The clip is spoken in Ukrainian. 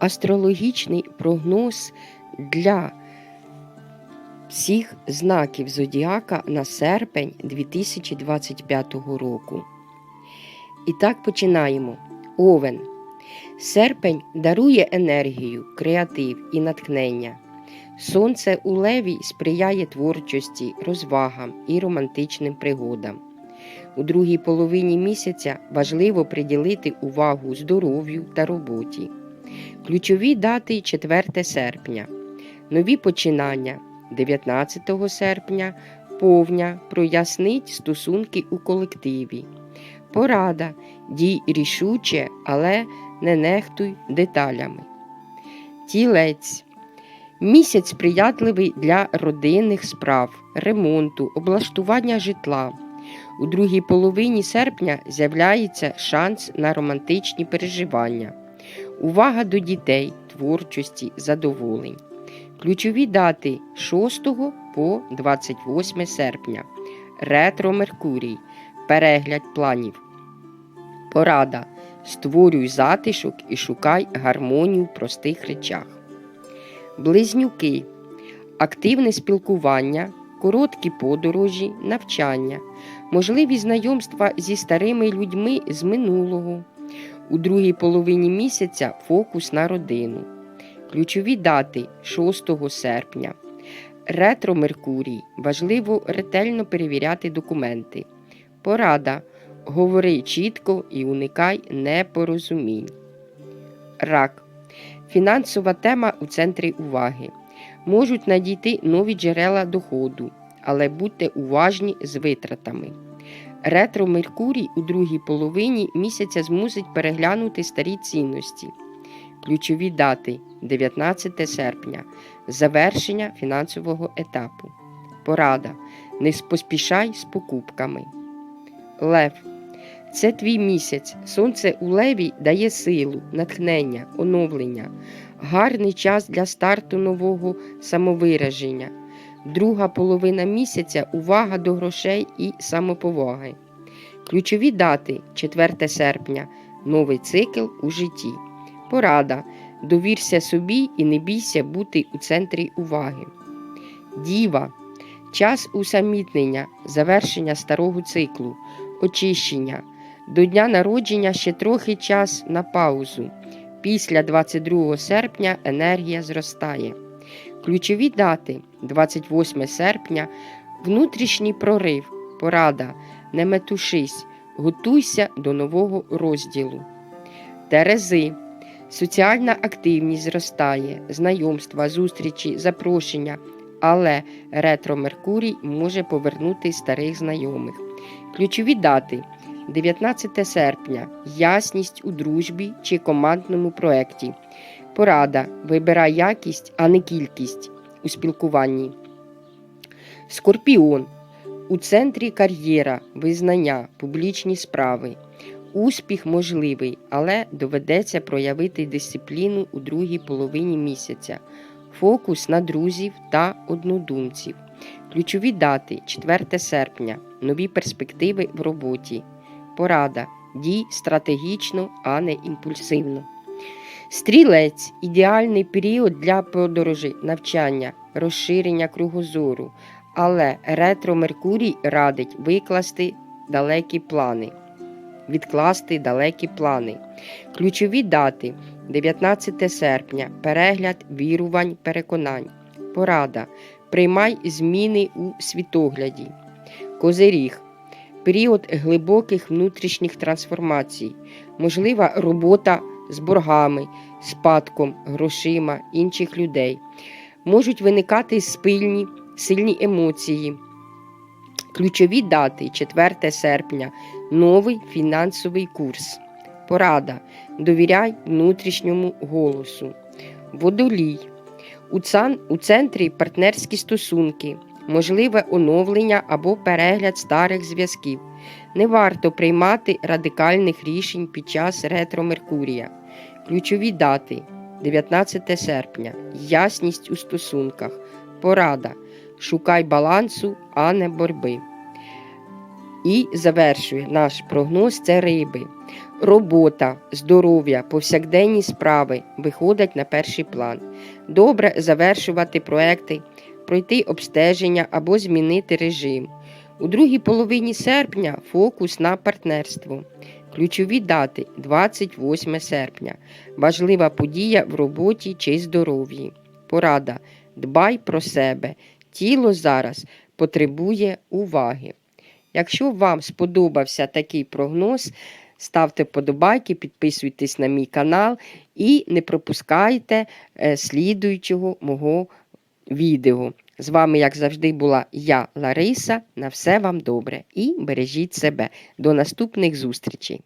Астрологічний прогноз для всіх знаків зодіака на серпень 2025 року. І так починаємо. Овен. Серпень дарує енергію, креатив і натхнення. Сонце у леві сприяє творчості, розвагам і романтичним пригодам. У другій половині місяця важливо приділити увагу здоров'ю та роботі. Ключові дати 4 серпня, нові починання 19 серпня, повня прояснить стосунки у колективі. Порада дій рішуче, але не нехтуй деталями. Тілець. Місяць сприятливий для родинних справ, ремонту, облаштування житла. У другій половині серпня з'являється шанс на романтичні переживання, увага до дітей, творчості, задоволень. Ключові дати 6 по 28 серпня. Ретро Меркурій. Перегляд планів. Порада. Створюй затишок і шукай гармонію в простих речах. Близнюки. Активне спілкування, короткі подорожі, навчання, можливі знайомства зі старими людьми з минулого. У другій половині місяця фокус на родину. Ключові дати 6 серпня. Ретро Меркурій. Важливо ретельно перевіряти документи. Порада. Говори чітко і уникай непорозумінь. Рак. Фінансова тема у центрі уваги. Можуть надійти нові джерела доходу, але будьте уважні з витратами. Ретро Меркурій у другій половині місяця змусить переглянути старі цінності. Ключові дати 19 серпня. Завершення фінансового етапу. Порада. Не поспішай з покупками. Лев. Це твій місяць. Сонце у леві дає силу, натхнення, оновлення, гарний час для старту нового самовираження. Друга половина місяця увага до грошей і самоповаги. Ключові дати 4 серпня. Новий цикл у житті. Порада. Довірся собі і не бійся бути у центрі уваги. Діва. Час усамітнення, завершення старого циклу, очищення. До дня народження ще трохи час на паузу. Після 22 серпня енергія зростає. Ключові дати. 28 серпня, внутрішній прорив, порада, не метушись, готуйся до нового розділу. Терези. Соціальна активність зростає, знайомства, зустрічі, запрошення, але ретро Меркурій може повернути старих знайомих. Ключові дати 19 серпня, ясність у дружбі чи командному проєкті. Порада. Вибирай якість, а не кількість у спілкуванні. Скорпіон. У центрі кар'єра, визнання, публічні справи. Успіх можливий, але доведеться проявити дисципліну у другій половині місяця, фокус на друзів та однодумців. Ключові дати 4 серпня, нові перспективи в роботі. Порада. Дій стратегічно, а не імпульсивно. Стрілець ідеальний період для подорожей, навчання, розширення кругозору, але ретро Меркурій радить викласти далекі плани відкласти далекі плани. Ключові дати 19 серпня, перегляд вірувань, переконань. Порада. Приймай зміни у світогляді. Козиріг. Період глибоких внутрішніх трансформацій. Можлива робота з боргами, спадком, грошима інших людей. Можуть виникати спильні, сильні емоції. Ключові дати 4 серпня, новий фінансовий курс. Порада. Довіряй внутрішньому голосу. Водолій. У центрі партнерські стосунки, можливе оновлення або перегляд старих зв'язків. Не варто приймати радикальних рішень під час ретро Меркурія. Ключові дати 19 серпня. Ясність у стосунках. Порада. Шукай балансу, а не борби. І завершує наш прогноз це риби. Робота, здоров'я, повсякденні справи виходять на перший план. Добре завершувати проекти, пройти обстеження або змінити режим. У другій половині серпня фокус на партнерство. Ключові дати 28 серпня. Важлива подія в роботі чи здоров'ї. Порада. Дбай про себе. Тіло зараз потребує уваги. Якщо вам сподобався такий прогноз, ставте вподобайки, підписуйтесь на мій канал і не пропускайте е, слідуючого мого відео. З вами, як завжди, була я, Лариса. На все вам добре і бережіть себе. До наступних зустрічей!